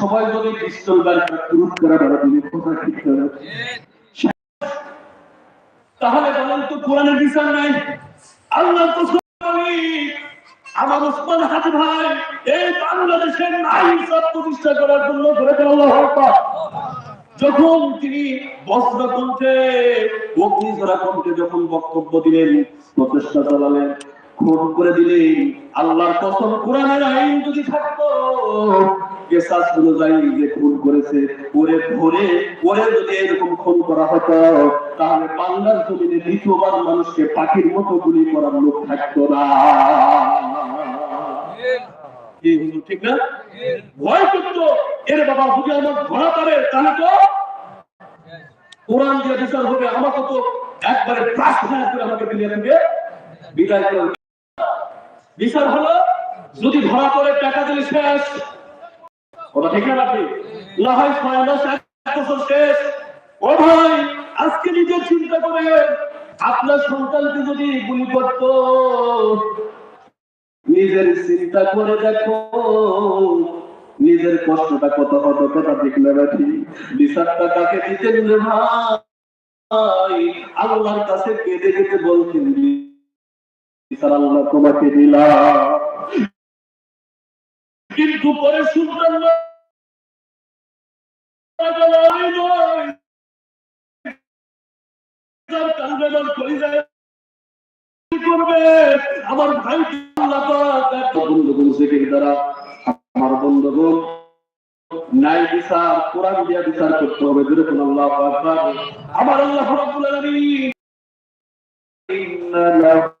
সবাই যদি পিস্তল তাহলে বলেন তো কোরআনের বিচার নাই। আল্লাহ আমার ভাই, এই বাংলাদেশের সব প্রতিষ্ঠা করার জন্য দেন আল্লাহ। যখন তিনি বস্ত্র কণ্ঠে অগ্নিঝরা কণ্ঠে যখন বক্তব্য দিলেন, প্রচেষ্টা চালালেন, খুন করে দিলেন, আল্লাহর কসম কোরআনের আইন যদি থাকতো কেসাস অনুযায়ী যে খুন করেছে, ওরে ধরে, ওরে যদি এরকম খুন করা হতো, তাহলে বাংলার জমিনে দ্বিতীয়বার মানুষকে পাখির মতো গুলি করার লোক থাকতো না। ঠিক না? ভয় করতো। এর বাবা, যদি আমার ধরা পারে তাহলে তো কোরআন দিয়ে বিচার হবে, আমাকে তো একবারে ফায়ার করে আমাকে দুনিয়া থেকে বিচার হলো, যদি ধরা পড়ে, টাকা দিলে শেষ। ঠিক না না হয় ছয় মাস এক বছর শেষ। ও ভাই, আজকে নিজে চিন্তা করে আপনার সন্তানকে যদি গুলি নিজের চিন্তা করে দেখো, নিজের কষ্টটা কত কত কথা দেখলে নাকি বিচারটা কাকে দিতেন রে ভাই? আল্লাহর কাছে কেঁদে কেঁদে বলছেন, বিচার আল্লাহ তোমাকে দিলাম। কিন্তু পরে শুনতাম আমার ভাই দ্বারা বন্ধুগণ নাই বিচার কোরআন দিয়া বিচার করতে হবে। যেরকম আল্লাহ আমার আল্লাহ রাব্বুল আলামিন ইন্না লাহু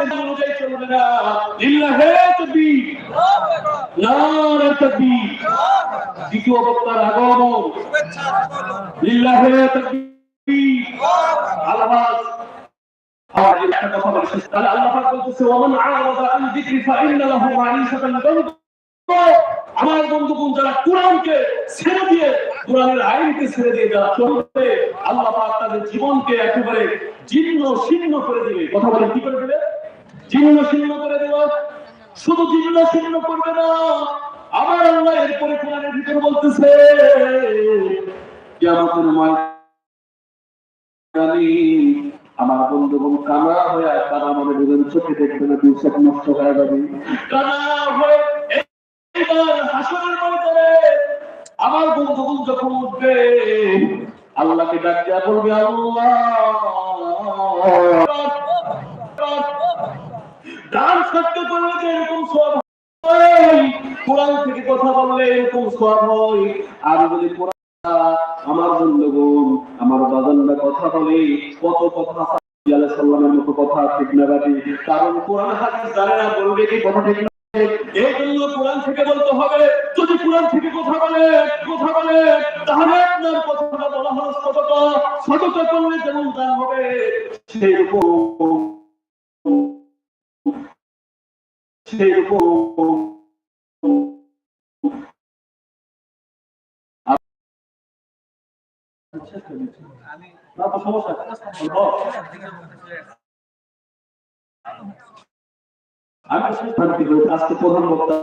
অনুযায়ী চলবে না। লিল্লাহে তাকবীর। আমার বন্ধুগণ যারা কোরআনকে ছেড়ে দিয়ে, কোরআনের আইনকে ছেড়ে দিয়ে যারা চলবে, আল্লাহ তাদের জীবনকে একেবারে জীর্ণ, শীর্ণ করে দিবে। কথা বলে কি করে দিবে? জীর্ণ শীর্ণ করে দেবে। শুধু জীর্ণ শীর্ণ করবে না, আবার আল্লাহ এরপরে কোরআনের ভিতরে বলতেছে, কিয়ামতের ময়দানে আমার বন্ধু বন্ধুগণ কানা হয়ে কানা মনে বুঝেন চোখে দেখবে না দুই চোখ নষ্ট হয়ে যাবে। কানা হয়ে এইবার হাসরের ময়দানে আমার বন্ধুগণ যখন উঠবে, আল্লাহকে ডাক দেয়া বলবে, আল্লাহ। গান থাকতে পারলে যে এরকম সব কোরআন থেকে কথা বললে এরকম সব হয়। আর যদি কোরআন আমার বন্ধুগণ, আমার বাজানরা কথা বলে, কত কথা সালামের মতো কথা ঠিক না বাকি কারণ কোরআন হাদিস জানে না, বলবে কি কথা ঠিক না এই জন্য কোরআন থেকে বলতে হবে, যদি কোরআন থেকে কথা বলে কথা বলে, তাহলে আপনার কথাটা বলা হলো সততা। সততা করলে যেমন দান হবে সেই রকম সেই রকম না তো সমস্যা বল। আমি আজকে প্রধান বক্তা